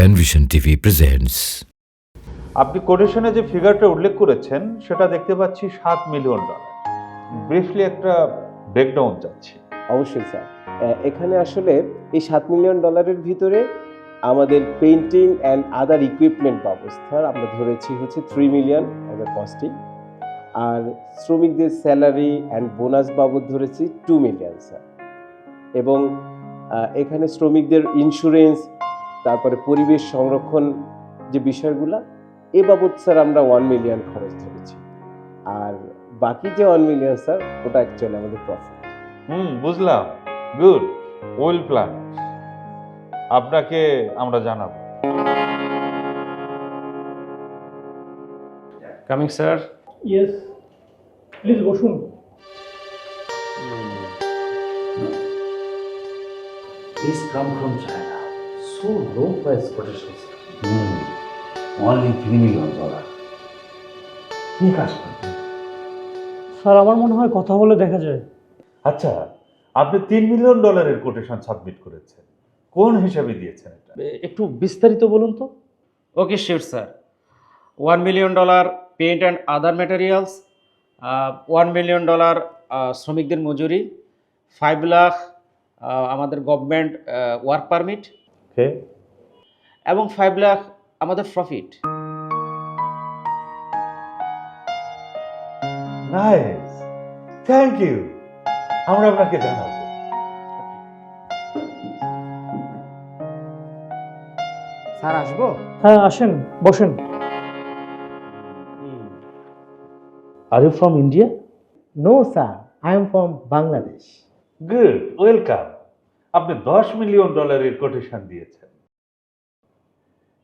Penvision TV presents. আপনি কোটেশনে যে ফিগারটা উল্লেখ করেছেন সেটা দেখতে পাচ্ছি সাত মিলিয়ন ডলার ব্রিফলি একটা ব্রেকডাউন চাচ্ছি। অবশ্যই স্যার। এখানে আসলে এই সাত মিলিয়ন ডলারের ভিতরে আমাদের পেইন্টিং অ্যান্ড আদার ইকুইপমেন্ট ব্যবস্থার আমরা ধরেছি হচ্ছে থ্রি মিলিয়ন আমাদের কস্টিং আর শ্রমিকদের স্যালারি অ্যান্ড বোনাস বাবদ ধরেছি টু মিলিয়ন স্যার। এবং এখানে শ্রমিকদের ইন্স্যুরেন্স তারপরে পরিবেশ সংরক্ষণ যে বিষয়গুলো এ বাবদ স্যার আমরা ওয়ান মিলিয়ন খরচ ধরেছি। আর বাকি যে ওয়ান মিলিয়ন স্যার ওটা অ্যাকচুয়ালি আমাদের প্রফিট হুম বুঝলাম। গুড ওয়েল প্ল্যান আপনাকে আমরা জানাব। কামিং স্যার ইয়েস প্লিজ বসুন। Please come from China. So low price quotations. Hmm. Only three million dollar. কি কাজ করবেন স্যার আমার মনে হয় কথা বলে দেখা যায় আচ্ছা আপনি তিন মিলিয়ন ডলারের কোটেশন সাবমিট করেছেন কোন হিসাবে দিয়েছেন এটা একটু বিস্তারিত বলুন তো okay sure sir one million dollar paint and other materials one million dollar শ্রমিকদের মজুরি ফাইভ লাখ আমাদের গভর্নমেন্ট ওয়ার্ক পারমিট ওকে এবং ফাইভ লাখ আমাদের প্রফিট নাইস থ্যাংক ইউ আমরা আপনাকে জানাব। স্যার আসব? হ্যাঁ আসেন বসেন। Are you from India No, sir. I am from Bangladesh. Good welcome আপনি দশ মিলিয়ন ডলারের কোটেশন দিয়েছেন।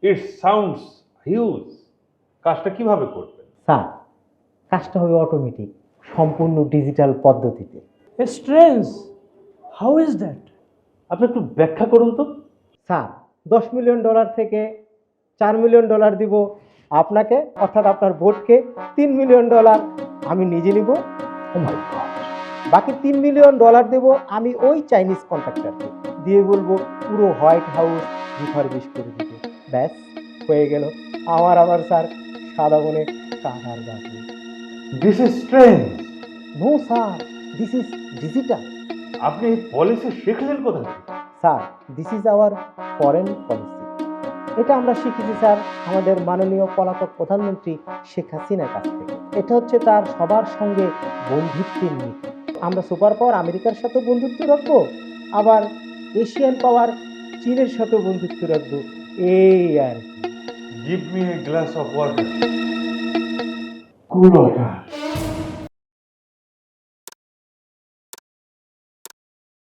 ইট সাউন্ডস হিউজ কাজটা কীভাবে করবেন? স্যার কাজটা হবে অটোমেটিক সম্পূর্ণ ডিজিটাল পদ্ধতিতে। A strange how is that আপনি একটু ব্যাখ্যা করুন তো। স্যার দশ মিলিয়ন ডলার থেকে চার মিলিয়ন ডলার দিব আপনাকে অর্থাৎ আপনার ভোটকে তিন মিলিয়ন ডলার আমি নিজে নিব। ও মাই গড বাকি তিন মিলিয়ন ডলার দেব আমি ওই চাইনিজ কন্ট্রাক্টরকে দিয়ে বলব পুরো হোয়াইট হাউস রিফারবিশ করে দিতে। ব্যাস হয়ে গেল। আমার আবার স্যার সাদা বনে কাঁঠার গাছ this is strange no sir this is digital আপনি পলিসি শিখলেন কোথা sir this is our foreign policy এটা আমরা শিখেছি স্যার আমাদের মাননীয় পলাতক প্রধানমন্ত্রী শেখ হাসিনার কাছ থেকে। এটা হচ্ছে তার সবার সঙ্গে বন্ধুত্বের নীতি। আমরা সুপার পাওয়ার আমেরিকার সাথেও বন্ধুত্ব রাখব, আবার এশিয়ান পাওয়ার চীনের সাথেও বন্ধুত্ব রাখব। এই আর give me a glass of water cool